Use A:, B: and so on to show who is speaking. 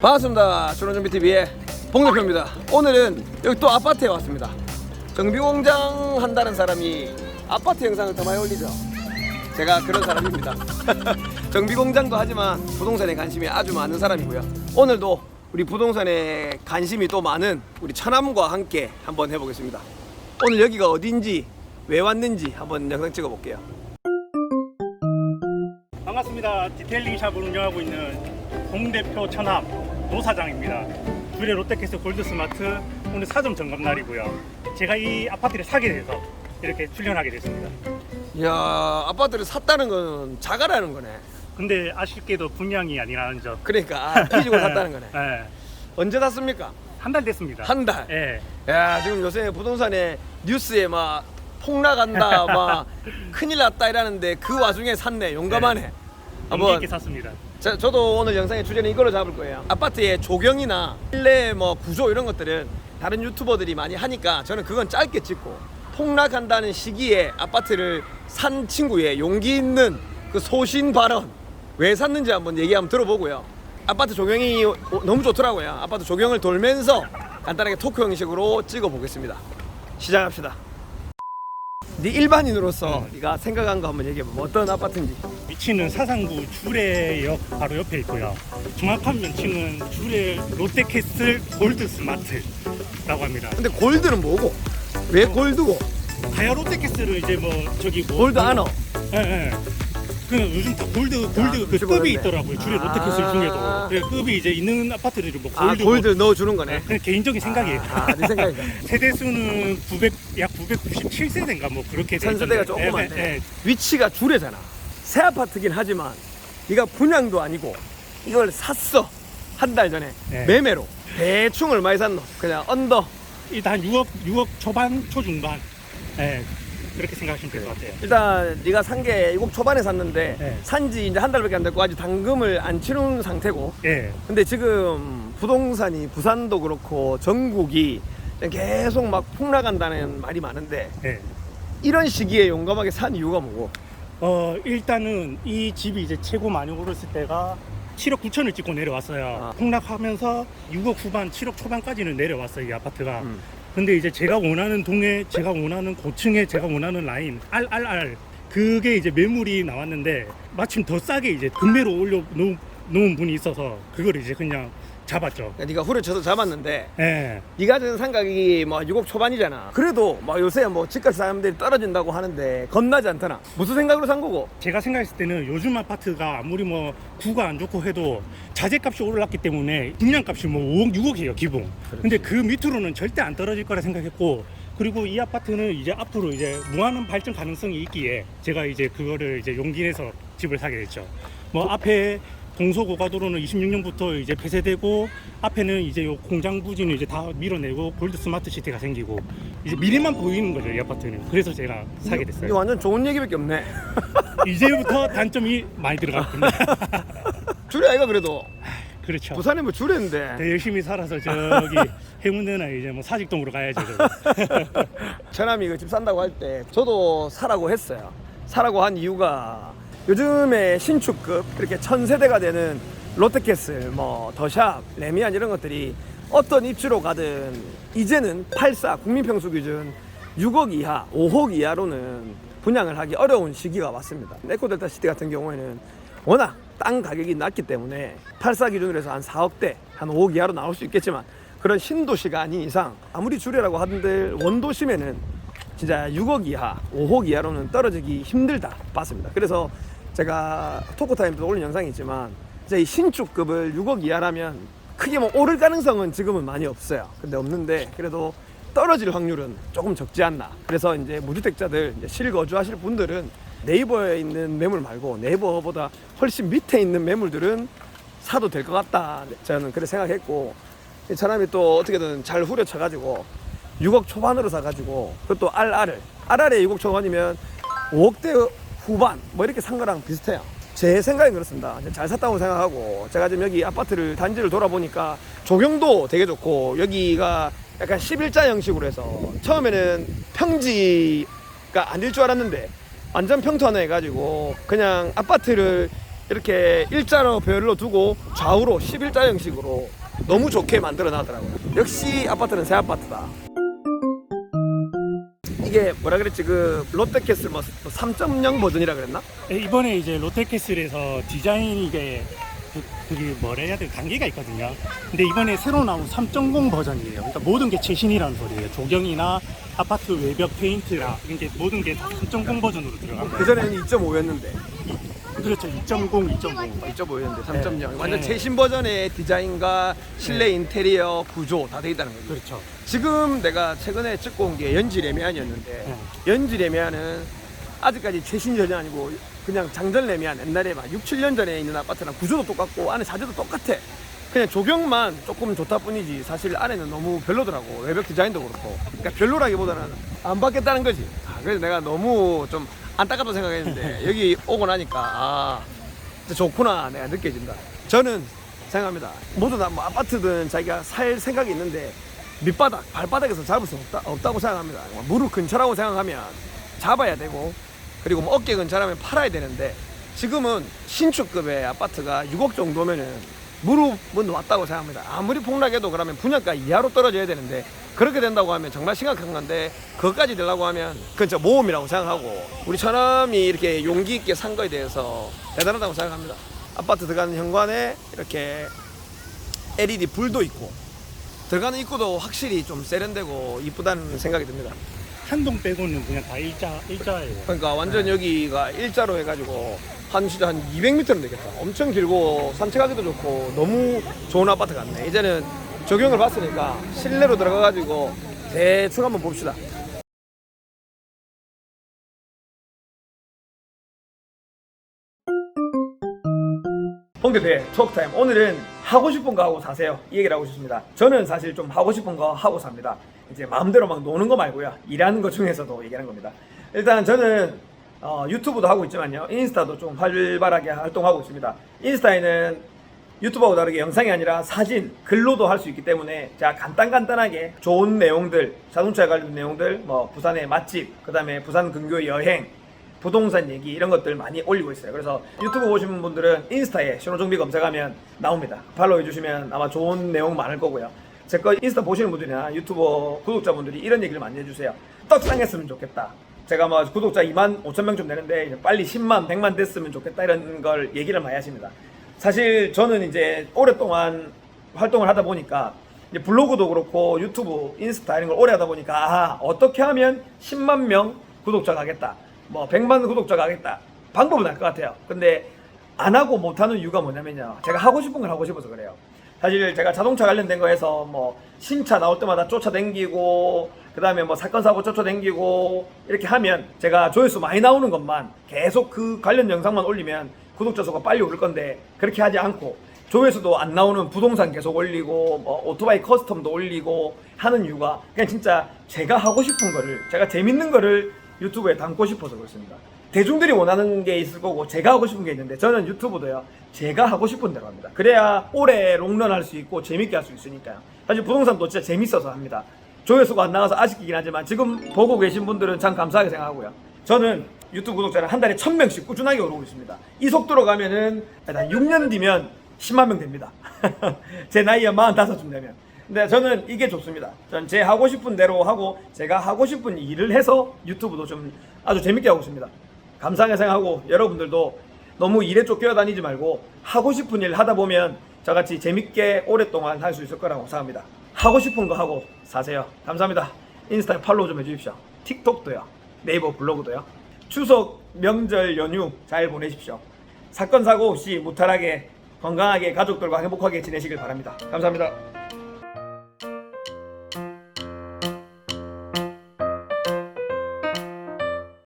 A: 반갑습니다. 준호준비TV의 봉대표입니다. 오늘은 여기 또 아파트에 왔습니다. 정비공장 한다는 사람이 아파트 영상을 더 많이 올리죠. 제가 그런 사람입니다. 정비공장도 하지만 부동산에 관심이 아주 많은 사람이고요. 오늘도 우리 부동산에 관심이 또 많은 우리 처남과 함께 한번 해보겠습니다. 오늘 여기가 어딘지 왜 왔는지 한번 영상 찍어볼게요.
B: 반갑습니다. 디테일링 샵을 운영하고 있는 홍대표 천합 노사장입니다. 주례 롯데캐슬 골드스마트 오늘 사점 점검 날이고요. 제가 이 아파트를 사게 돼서 이렇게 출연하게 됐습니다.
A: 이야 아파트를 샀다는 건 자가라는 거네.
B: 근데 아쉽게도 분양이 아니라는 점.
A: 그러니까 아, 빚고 샀다는 거네.
B: 네.
A: 언제 샀습니까?
B: 한 달 됐습니다.
A: 한 달.
B: 예.
A: 야 지금 요새 부동산에 뉴스에 막 폭락한다 막 큰일 났다 이러는데 그 와중에 샀네 용감하네
B: 용기
A: 한번
B: 있게 샀습니다.
A: 자, 저도 오늘 영상의 주제는 이걸로 잡을 거예요. 아파트의 조경이나 실내 뭐 구조 이런 것들은 다른 유튜버들이 많이 하니까 저는 그건 짧게 찍고 폭락한다는 시기에 아파트를 산 친구의 용기 있는 그 소신 발언 왜 샀는지 한번 얘기 한번 들어보고요. 아파트 조경이 오- 너무 좋더라고요. 아파트 조경을 돌면서 간단하게 토크 형식으로 찍어 보겠습니다. 시작합시다 네 일반인으로서 네가 생각한 거 한번 얘기해봐 뭐 어떤 아파트인지
B: 위치는 사상구 주례역 바로 옆에 있고요. 정확한 명칭은 주례 롯데캐슬 골드스마트라고 합니다.
A: 근데 골드는 뭐고? 왜 골드고?
B: 다이아 롯데캐슬은 이제 뭐 저기 뭐
A: 골드 아너
B: 예, 예. 그 요즘 다 골드 골드
A: 아,
B: 그
A: 그치,
B: 급이
A: 그런데.
B: 있더라고요. 주례
A: 아.
B: 롯데캐슬 중에도 그 급이 이제 있는 아파트들이
A: 뭐아
B: 골드
A: 골드 넣어주는 거네
B: 그냥 개인적인 생각이에요.
A: 아, 네
B: 세대 수는 900, 약 997세대인가 뭐 그렇게 돼 있던데.
A: 조금
B: 예,
A: 많네
B: 예, 예.
A: 위치가 주례잖아 새 아파트긴 하지만 네가 분양도 아니고 이걸 샀어 한 달 전에
B: 네.
A: 매매로 대충 얼마에 샀노? 그냥 언더
B: 일단 6억 6억 초반 초중반. 예. 그렇게 생각하시면 될 것 같아요.
A: 일단 네가 산게 6억 초반에 샀는데
B: 네.
A: 산지 이제 한 달밖에 안 됐고 아직 당금을 안 치른 상태고
B: 예.
A: 근데 지금 부동산이 부산도 그렇고 전국이 계속 막 폭락한다는 말이 많은데
B: 예.
A: 이런 시기에 용감하게 산 이유가 뭐고?
B: 어, 일단은 이 집이 이제 최고 많이 오르실 때가 7억 9천을 찍고 내려왔어요.
A: 아.
B: 폭락하면서 6억 후반, 7억 초반까지는 내려왔어요, 이 아파트가.
A: 음.
B: 근데 이제 제가 원하는 동에, 제가 원하는 고층에 제가 원하는 라인, RRR. 그게 이제 매물이 나왔는데 마침 더 싸게 이제 금매로 올려 놓은 분이 있어서 그걸 이제 그냥 잡았죠.
A: 그러니까 네가 후려쳐서 잡았는데
B: 예.
A: 네가 든 상각이 뭐 6억 초반이잖아. 그래도 뭐 요새 뭐 집값 사람들이 떨어진다고 하는데 겁나지 않더나. 무슨 생각으로 산 거고?
B: 제가 생각했을 때는 요즘 아파트가 아무리 뭐 구가 안 좋고 해도 자재값이 올랐기 때문에 분양값이 뭐 5억, 6억이에요 기본. 근데 그 밑으로는 절대 안 떨어질 거라 생각했고 그리고 이 아파트는 이제 앞으로 이제 무한한 발전 가능성이 있기에 제가 이제 그거를 이제 용기 내서 집을 사게 됐죠. 뭐 앞에 동서고가도로는 26년부터 이제 폐쇄되고 앞에는 이제 요 공장 부지는 이제 다 밀어내고 골드 스마트 시티가 생기고 이제 미래만 보이는 거죠 이 아파트는. 그래서 제가 사게
A: 이게
B: 됐어요.
A: 완전 좋은 얘기밖에 없네.
B: 이제부터 단점이 많이 들어갔군요.
A: 주례 아이가 그래도
B: 그렇죠.
A: 부산에 뭐 주례인데
B: 더 열심히 살아서 저기 해운대나 이제 뭐 사직동으로 가야죠. 저거.
A: 처남이 그집 산다고 할 때 저도 사라고 했어요. 사라고 한 이유가 요즘에 신축급 이렇게 천 세대가 되는 롯데캐슬, 뭐 더샵, 레미안 이런 것들이 어떤 입지로 가든 이제는 84 국민평수 기준 6억 이하, 5억 이하로는 분양을 하기 어려운 시기가 왔습니다. 에코델타 시티 같은 경우에는 워낙 땅 가격이 낮기 때문에 84 기준으로 해서 한 4억대, 한 5억 이하로 나올 수 있겠지만 그런 신도시가 아닌 이상 아무리 주례라고 하던들 원도심에는 진짜 6억 이하, 5억 이하로는 떨어지기 힘들다 봤습니다. 그래서 제가 토크타임도 올린 영상이 있지만 이제 이 신축급을 6억 이하라면 크게 뭐 오를 가능성은 지금은 많이 없어요. 근데 없는데 그래도 떨어질 확률은 조금 적지 않나. 그래서 이제 무주택자들 이제 실거주하실 분들은 네이버에 있는 매물 말고 네이버보다 훨씬 밑에 있는 매물들은 사도 될 것 같다. 저는 그렇게 생각했고 이 사람이 또 어떻게든 잘 후려쳐가지고 6억 초반으로 사가지고 그것도 RR을 RR에 6억 초반이면 5억대 후반 뭐 이렇게 산 거랑 비슷해요. 제 생각엔 그렇습니다. 잘 샀다고 생각하고 제가 지금 여기 아파트를 단지를 돌아보니까 조경도 되게 좋고 여기가 약간 11자 형식으로 해서 처음에는 평지가 아닐 줄 알았는데 완전 평탄해 가지고 그냥 아파트를 이렇게 일자로 배열로 두고 좌우로 11자 형식으로 너무 좋게 만들어 놨더라고요. 역시 아파트는 새 아파트다. 이게 뭐라 그랬지 그 롯데캐슬 뭐 3.0 버전이라 그랬나?
B: 네, 이번에 이제 롯데캐슬에서 디자인 이게 그, 그게 뭐라 해야 돼 단계가 있거든요. 근데 이번에 새로 나온 3.0 버전이에요. 그러니까 모든 게 최신이라는 소리예요. 조경이나 아파트 외벽 페인트라 이게 모든 게 3.0 버전으로 들어간 거예요.
A: 그 전에는 2.5였는데
B: 그렇죠. 2.0, 2.5.
A: 2.5였는데 3.0
B: 네.
A: 완전
B: 네.
A: 최신 버전의 디자인과 실내 인테리어 구조 다 돼 있다는 거죠.
B: 그렇죠.
A: 지금 내가 최근에 찍고 온 게 연지 레미안이었는데 연지 레미안은 아직까지 최신 전이 아니고 그냥 장전 레미안 옛날에 막 6, 7년 전에 있는 아파트랑 구조도 똑같고 안에 자재도 똑같아. 그냥 조경만 조금 좋다 뿐이지 사실 안에는 너무 별로더라고 외벽 디자인도 그렇고 그러니까 별로라기보다는 안 받겠다는 거지 아, 그래서 내가 너무 좀 안타깝다 생각했는데 여기 오고 나니까 아 좋구나 내가 느껴진다. 저는 생각합니다. 모두 다 뭐 아파트든 자기가 살 생각이 있는데 밑바닥 발바닥에서 잡을 수 없다, 없다고 생각합니다. 뭐 무릎 근처라고 생각하면 잡아야 되고 그리고 뭐 어깨 근처라면 팔아야 되는데 지금은 신축급의 아파트가 6억 정도면은 무릎은 왔다고 생각합니다. 아무리 폭락해도 그러면 분양가 이하로 떨어져야 되는데 그렇게 된다고 하면 정말 심각한 건데 그것까지 되려고 하면 그건 진짜 모험이라고 생각하고 우리 처남이 이렇게 용기 있게 산 거에 대해서 대단하다고 생각합니다. 아파트 들어가는 현관에 이렇게 LED 불도 있고 들어가는 입구도 확실히 좀 세련되고 이쁘다는 생각이 듭니다.
B: 한 동 빼고는 그냥 다 일자 일자예요.
A: 그러니까 완전 여기가 일자로 해가지고 한 진짜 한 200m는 되겠다. 엄청 길고 산책하기도 좋고 너무 좋은 아파트 같네. 이제는 적용을 봤으니까 실내로 들어가가지고 대충 한번 봅시다. 홍대대 톡타임. 오늘은 하고 싶은 거 하고 사세요. 이 얘기를 하고 싶습니다. 저는 사실 좀 하고 싶은 거 하고 삽니다. 이제 마음대로 막 노는 거 말고요. 일하는 거 중에서도 얘기하는 겁니다. 일단 저는 어, 유튜브도 하고 있지만요. 인스타도 좀 활발하게 활동하고 있습니다. 인스타에는 유튜브하고 다르게 영상이 아니라 사진, 글로도 할 수 있기 때문에 제가 간단간단하게 좋은 내용들, 자동차에 관련 내용들, 뭐 부산의 맛집, 그 다음에 부산 근교 여행, 부동산 얘기 이런 것들 많이 올리고 있어요. 그래서 유튜브 보시는 분들은 인스타에 신호정비 검색하면 나옵니다. 팔로우 해주시면 아마 좋은 내용 많을 거고요. 제 거 인스타 보시는 분들이나 유튜버 구독자분들이 이런 얘기를 많이 해주세요. 떡상했으면 좋겠다. 제가 뭐 구독자 2만 5천 명 좀 되는데 빨리 10만, 100만 됐으면 좋겠다 이런 걸 얘기를 많이 하십니다. 사실 저는 이제 오랫동안 활동을 하다 보니까 블로그도 그렇고 유튜브, 인스타 이런 걸 오래 하다 보니까 아, 어떻게 하면 10만 명 구독자 가겠다. 뭐 100만 구독자 가겠다. 방법은 알 것 같아요. 근데 안 하고 못 하는 이유가 뭐냐면요. 제가 하고 싶은 걸 하고 싶어서 그래요. 사실 제가 자동차 관련된 거에서 뭐 신차 나올 때마다 쫓아다니고 그다음에 뭐 사건 사고 쫓아다니고 이렇게 하면 제가 조회수 많이 나오는 것만 계속 그 관련 영상만 올리면 구독자 수가 빨리 오를 건데 그렇게 하지 않고 조회수도 안 나오는 부동산 계속 올리고 뭐 오토바이 커스텀도 올리고 하는 이유가 그냥 진짜 제가 하고 싶은 거를 제가 재밌는 거를 유튜브에 담고 싶어서 그렇습니다. 대중들이 원하는 게 있을 거고 제가 하고 싶은 게 있는데 저는 유튜브도요 제가 하고 싶은 대로 합니다. 그래야 오래 롱런 할 수 있고 재밌게 할 수 있으니까요. 사실 부동산도 진짜 재밌어서 합니다. 조회수가 안 나와서 아쉽긴 하지만 지금 보고 계신 분들은 참 감사하게 생각하고요. 저는 유튜브 구독자는 한 달에 1000명씩 꾸준하게 오르고 있습니다. 이 속도로 가면은 일단 6년 뒤면 10만 명 됩니다. 제 나이가 45쯤 되면. 근데 저는 이게 좋습니다. 전 제 하고 싶은 대로 하고 제가 하고 싶은 일을 해서 유튜브도 좀 아주 재밌게 하고 있습니다. 감사하게 생각하고 여러분들도 너무 일에 쫓겨 다니지 말고 하고 싶은 일 하다 보면 저같이 재밌게 오랫동안 할 수 있을 거라고 생각합니다. 하고 싶은 거 하고 사세요. 감사합니다. 인스타에 팔로우 좀 해주십시오. 틱톡도요. 네이버 블로그도요. 추석 명절 연휴 잘 보내십시오. 사건 사고 없이 무탈하게 건강하게 가족들과 행복하게 지내시길 바랍니다. 감사합니다.